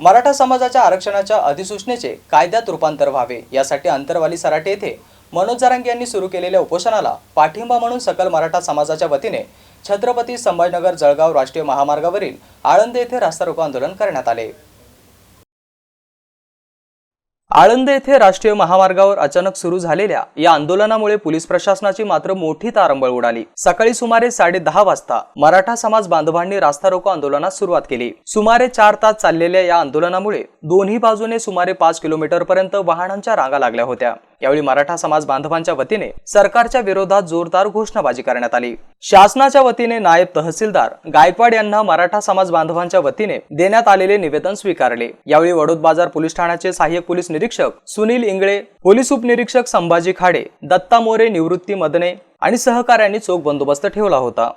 मराठा समाजाच्या आरक्षणाच्या अधिसूचनेचे कायद्यात रूपांतर व्हावे यासाठी अंतरवाली सराटे येथे मनोज जरांगे यांनी सुरू केलेल्या उपोषणाला पाठिंबा म्हणून सकल मराठा समाजाच्या वतीने छत्रपती संभाजीनगर जळगाव राष्ट्रीय महामार्गावरील आळंद येथे रास्ता रोको आंदोलन करण्यात आले. आळंद येथे राष्ट्रीय महामार्गावर अचानक सुरू झालेल्या या आंदोलनामुळे पोलीस प्रशासनाची मात्र मोठी तारंबळ उडाली. सकाळी सुमारे साडे दहा वाजता मराठा समाज बांधवांनी रास्ता रोको आंदोलनास सुरुवात केली. सुमारे चार तास चाललेल्या या आंदोलनामुळे दोन्ही बाजूने सुमारे पाच किलोमीटर पर्यंत वाहनांच्या रांगा लागल्या होत्या. यावेळी मराठा समाज बांधवांच्या वतीने सरकारच्या विरोधात जोरदार घोषणाबाजी करण्यात आली. शासनाच्या वतीने नायब तहसीलदार गायकवाड यांना मराठा समाज बांधवांच्या वतीने देण्यात आलेले निवेदन स्वीकारले. यावेळी वडोद बाजार पोलीस ठाण्याचे सहाय्यक पोलीस निरीक्षक सुनील इंगळे पोलीस उपनिरीक्षक संभाजी खाडे दत्ता मोरे निवृत्ती मदने आणि सहकाऱ्यांनी चोख बंदोबस्त ठेवला होता.